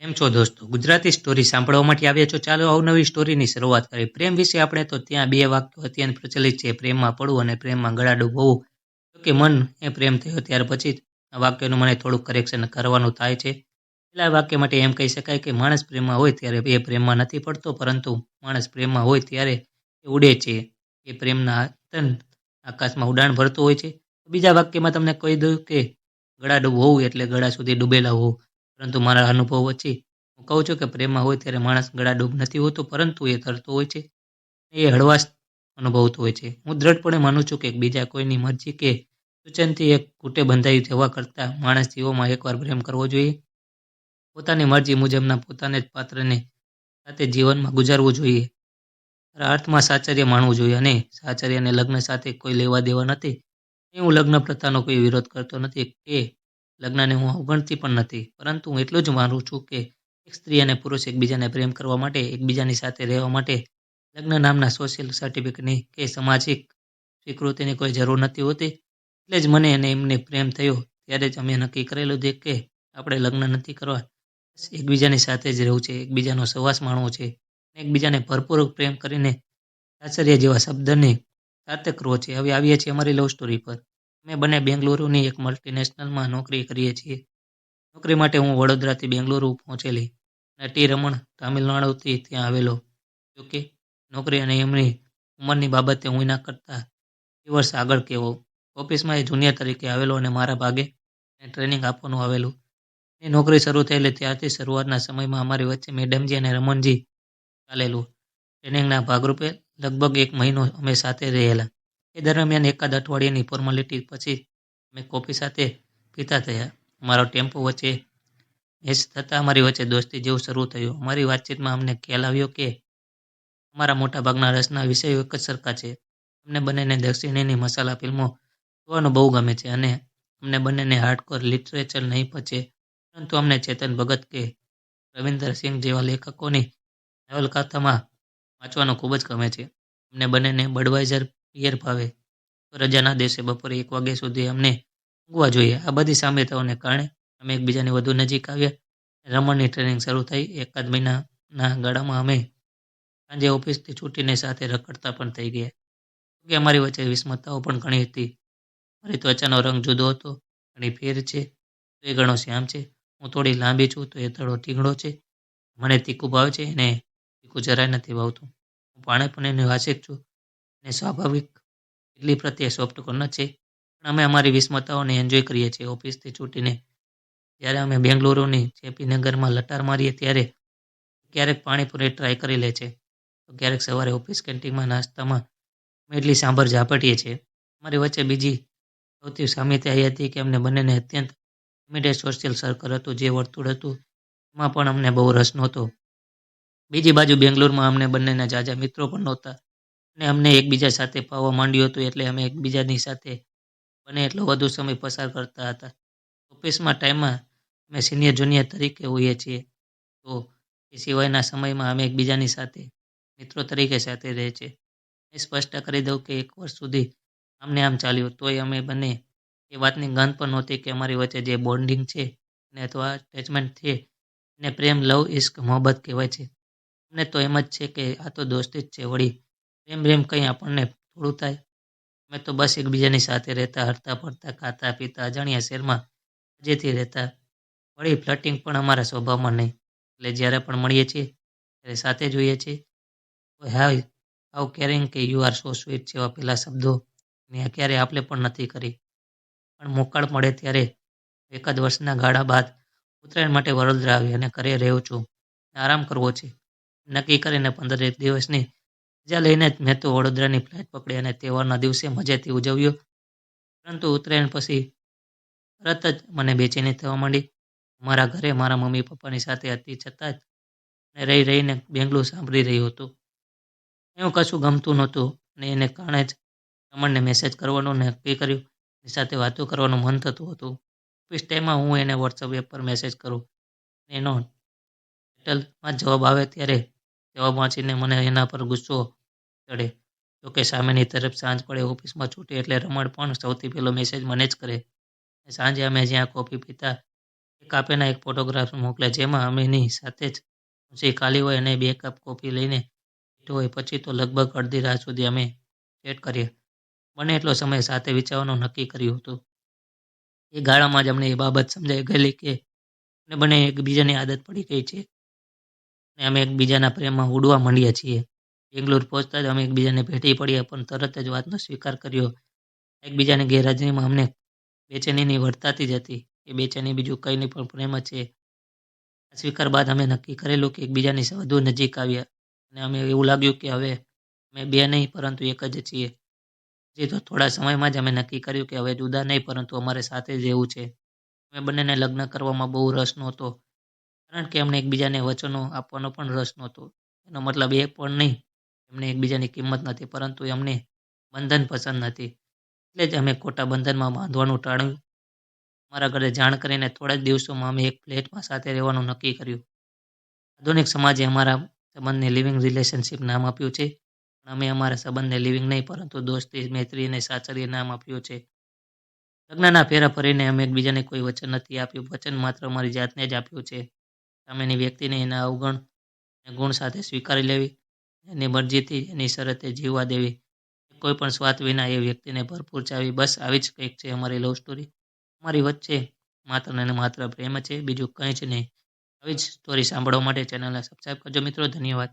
કેમ છો દોસ્તો, ગુજરાતી સ્ટોરી સાંભળવા માટે આવ્યા છો. ચાલો અવનવી સ્ટોરીની શરૂઆત કરીએ. પ્રેમ વિશે આપણે તો ત્યાં બે વાક્યો અત્યંત પ્રચલિત છે. પ્રેમમાં પડવું અને પ્રેમમાં ગળા ડૂબવું જોકે મન એ પ્રેમ થયો ત્યાર પછી આ વાક્યનું મને થોડુંક કરેક્શન કરવાનું થાય છે. પહેલા વાક્ય માટે એમ કહી શકાય કે માણસ પ્રેમમાં હોય ત્યારે એ પ્રેમમાં નથી પડતો, પરંતુ માણસ પ્રેમમાં હોય ત્યારે એ ઉડે છે. એ પ્રેમના આતન આકાશમાં ઉડાણ ભરતો હોય છે. બીજા વાક્યમાં તમને કહી દઉં કે ગળા ડૂબ હોવું એટલે ગળા સુધી ડૂબેલા હોવું. પરંતુ મારા અનુભવ વચ્ચે હું કહું છું કે પ્રેમમાં હોય ત્યારે માણસ ગળા ડૂબ નથી હોતો, પરંતુ એ તરતો હોય છે. એ હળવાશ અનુભવતો હોય છે. હું દ્રઢપણે માનું છું કે બીજા કોઈની મરજી કે સૂચનથી એક ઘૂંટે બંધાયું થવા કરતાં માણસ જીવોમાં એકવાર પ્રેમ કરવો જોઈએ. પોતાની મરજી મુજબના પોતાને જ પાત્રને સાથે જીવનમાં ગુજારવું જોઈએ. અર્થમાં સાચર્ય માણવું જોઈએ અને સાચર્ય લગ્ન સાથે કોઈ લેવા દેવા નથી. હું લગ્ન પ્રથાનો કોઈ વિરોધ કરતો નથી કે લગ્નને હું અવગણતી પણ નથી, પરંતુ હું એટલું જ માનું છું કે એક સ્ત્રી અને પુરુષ એકબીજાને પ્રેમ કરવા માટે, એકબીજાની સાથે રહેવા માટે લગ્ન નામના સોશિયલ સર્ટિફિકેટની કે સામાજિક સ્વીકૃતિની કોઈ જરૂર નથી હોતી. એટલે જ મને અને એમને પ્રેમ થયો. ત્યારે જ અમે નક્કી કરેલું છે કે આપણે લગ્ન નથી કરવા. એકબીજાની સાથે જ રહેવું છે, એકબીજાનો સવાસ માણવો છે. એકબીજાને ભરપૂર પ્રેમ કરીને સાચર્ય જેવા શબ્દને સાર્થક કરવો છે. હવે આવીએ છીએ અમારી લવ સ્ટોરી પર. અમે બંને બેંગલુરુની એક મલ્ટીનેશનલમાં નોકરી કરીએ છીએ. નોકરી માટે હું વડોદરાથી બેંગલુરુ પહોંચેલી અને ટી રમણ તામિલનાડુથી ત્યાં આવેલો. જોકે નોકરી અને એમની ઉંમરની બાબતે હું એના કરતાં બે વર્ષ આગળ કહેવો ઓફિસમાં એ જુનિયર તરીકે આવેલો અને મારા ભાગે ટ્રેનિંગ આપવાનું આવેલું. એ નોકરી શરૂ થયેલી ત્યારથી શરૂઆતના સમયમાં અમારી વચ્ચે મેડમજી અને રમણજી ચાલેલું. ટ્રેનિંગના ભાગરૂપે લગભગ એક મહિનો અમે સાથે રહેલા. એ દરમિયાન એકાદ અઠવાડિયાની ફોર્માલિટી પછી અમે કોફી સાથે પીતા થયા. મારો ટેમ્પો વચ્ચે મેચ થતાં અમારી વચ્ચે દોસ્તી જેવું શરૂ થયું. અમારી વાતચીતમાં અમને ખ્યાલ આવ્યો કે અમારા મોટાભાગના રસના વિષયો એક જ સરખા છે. અમને બંનેને દક્ષિણીની મસાલા ફિલ્મો જોવાનું બહુ ગમે છે અને અમને બંનેને હાર્ડકોર લિટરેચર નહીં પચે. પરંતુ અમને ચેતન ભગત કે રવિન્દર સિંહ જેવા લેખકોની નવલકથામાં વાંચવાનું ખૂબ જ ગમે છે. અમને બંનેને બડવાઇઝર પિયર ભાવે. રજાના દિવસે બપોરે એક વાગ્યા સુધી અમને ઊંઘવા જોઈએ. આ બધી સામ્યતાઓને કારણે અમે એકબીજાની વધુ નજીક આવ્યા. રમણની ટ્રેનિંગ શરૂ થઈ. એકાદ મહિનાના ગાળામાં અમે સાંજે ઓફિસથી છૂટીને સાથે રખડતા પણ થઈ ગયા. કે અમારી વચ્ચે વિસ્મતાઓ પણ ઘણી હતી. મારી ત્વચાનો રંગ જુદો હતો. ઘણી ફેર છે. તો એ ઘણો શ્યામ છે. હું થોડી લાંબી છું તો એ થોડો ટીંગડો છે. મને તીખું ભાવે છે. એને તીખું જરાય નથી ભાવતું. હું પાણે પણ એની વાસિક છું. અને સ્વાભાવિક એટલી પ્રત્યે સોફ્ટ કોર્નર છે. પણ અમે અમારી વિસ્મતાઓને એન્જોય કરીએ છીએ ઓફિસથી છૂટીને. જ્યારે અમે બેંગલુરુની જેપી નગરમાં લટાર મારીએ ત્યારે ક્યારેક પાણીપુરી ટ્રાય કરી લે છે. તો ક્યારેક સવારે ઓફિસ કેન્ટીનમાં નાસ્તામાં અમે એટલી સાંભર ઝાપટીએ છીએ. અમારી વચ્ચે બીજી સૌથી સામ્યતા એ હતી કે અમને બંનેને અત્યંત ઇમિડિયેટ સોશિયલ સર્કલ હતું, જે વર્તુળ હતું. એમાં પણ અમને બહુ રસ નહોતો. બીજી બાજુ બેંગ્લોરમાં અમને બંનેના જાજા મિત્રો પણ નહોતા. અને અમને એકબીજા સાથે ફાવવા માંડ્યું હતું એટલે અમે એકબીજાની સાથે બને એટલો વધુ સમય પસાર કરતા હતા. ઓફિસમાં ટાઈમમાં અમે સિનિયર જુનિયર તરીકે હોઈએ છીએ. તો એ સિવાયના સમયમાં અમે એકબીજાની સાથે, મિત્રો તરીકે સાથે રહે છે. એ સ્પષ્ટ કરી દઉં કે એક વર્ષ સુધી આમને આમ ચાલ્યું. તોય અમે બંને એ વાતની ગંધ પણ નહોતી કે અમારી વચ્ચે જે બોન્ડિંગ છે અને અથવા અટેચમેન્ટ છે એને પ્રેમ લવ ઇશ્ક મોહબ્બત કહેવાય છે. અમને તો એમ જ છે કે આ તો દોસ્તી જ છે વળી. પ્રેમ પ્રેમ કંઈ આપણને થોડું થાય. અમે તો બસ એકબીજાની સાથે રહેતા, હરતા, ફરતા, ખાતા, પીતા, અજાણ્યા શહેરમાં મજેથી રહેતા. વળી ફ્લટિંગ પણ અમારા સ્વભાવમાં નહીં. એટલે જ્યારે પણ મળીએ છીએ, ત્યારે સાથે જોઈએ છીએ. હાવ હાવ કેરિંગ કે યુ આર સો સ્વીટ જેવા પેલા શબ્દો મેં ક્યારેય આપણે પણ નથી કરી. પણ મોકાળ મળે ત્યારે એકાદ વર્ષના ગાળા બાદ ઉત્તરાયણ માટે વડોદરા આવી અને ઘરે રહ્યો છું. આરામ કરવો છે. નક્કી કરીને પંદર એક દિવસની રજા લઈને જ મેં તો વડોદરાની ફ્લાઇટ પકડી અને તહેવારના દિવસે મજાથી ઉજવ્યો. પરંતુ ઉત્તરાયણ પછી તરત જ મને બેચેની થવા માંડી. મારા ઘરે મારા મમ્મી પપ્પાની સાથે હતી છતાં જ અને રહી રહીને બેંગ્લુ સાંભળી રહ્યું હતું. એવું કશું ગમતું નહોતું અને એને કારણે જ રમણને મેસેજ કરવાનું નક્કી કર્યું. એની સાથે વાતો કરવાનું મન થતું હતું. ઓફિસ ટાઈમમાં હું એને વોટ્સઅપ એપ પર મેસેજ કરું. એનો ટાઇટલમાં જવાબ આવે ત્યારે જવાબ વાંચીને મને એના પર ગુસ્સો ચડે. જોકે સામેની તરફ સાંજ પડે, ઓફિસમાં છૂટે એટલે રમણ પણ સૌથી પહેલો મેસેજ મને જ કરે. સાંજે અમે જ્યાં કોફી પીતા, એક આપેના એક ફોટોગ્રાફ મોકલે જેમાં અમેની સાથે જ ઊંચી ખાલી હોય અને બે કપ કોફી લઈને બેઠો હોય. પછી તો લગભગ અડધી રાત સુધી અમે ચેટ કરીએ. બને એટલો સમય સાથે વિચારવાનું નક્કી કર્યું હતું. એ ગાળામાં જ અમને એ બાબત સમજાઈ ગયેલી કે અમને બંને એકબીજાની આદત પડી ગઈ છે. અને અમે એકબીજાના પ્રેમમાં ઉડવા માંડ્યા છીએ. બેંગ્લોર પહોંચતા જ અમે એકબીજાને ભેટી પડ્યા પણ તરત જ વાતનો સ્વીકાર કર્યો. એકબીજાની ગેરહાજરીમાં અમને બેચેનીની વર્તાતી જ હતી. એ બેચેની બીજું કંઈ નહીં પણ પ્રેમ છે. આ સ્વીકાર બાદ અમે નક્કી કરેલું કે એકબીજાની વધુ નજીક આવ્યા અને અમે એવું લાગ્યું કે હવે અમે બે નહીં પરંતુ એક જ છીએ. જે તો થોડા સમયમાં જ અમે નક્કી કર્યું કે હવે જુદા નહીં પરંતુ અમારે સાથે જ રહેવું છે. અમે બંનેને લગ્ન કરવામાં બહુ રસ નહોતો. કારણ કે એમને એકબીજાને વચનો આપવાનો પણ રસ નહોતો. એનો મતલબ એ પણ નહીં, એમને એકબીજાની કિંમત નથી, પરંતુ એમને બંધન પસંદ નથી એટલે જ અમે ખોટા બંધનમાં બાંધવાનું ટાળ્યું. મારા ઘરે જાણ કરીને થોડા જ દિવસોમાં અમે એક ફ્લેટમાં સાથે રહેવાનું નક્કી કર્યું. આધુનિક સમાજે અમારા સંબંધને લિવિંગ રિલેશનશિપ નામ આપ્યું છે. પણ અમે અમારા સંબંધને લિવિંગ નહીં, પરંતુ દોસ્તી, મૈત્રી અને સાચરીએ નામ આપ્યું છે. લગ્નના ફેરા ફરીને અમે એકબીજાને કોઈ વચન નથી આપ્યું. વચન માત્ર અમારી જાતને જ આપ્યું છે. સામેની વ્યક્તિને એના અવગણ ગુણ સાથે સ્વીકારી લેવી, એની મરજીથી એની શરતે જીવવા દેવી. કોઈ પણ સ્વાદ વિના એ વ્યક્તિને ભરપૂર ચાવી, બસ આવી જ કંઈક છે અમારી લવ સ્ટોરી અમારી વચ્ચે માત્ર ને માત્ર પ્રેમ છે, બીજું કંઈ જ નહીં. આવી જ સ્ટોરી સાંભળવા માટે ચેનલને સબસ્ક્રાઈબ કરજો મિત્રો, ધન્યવાદ.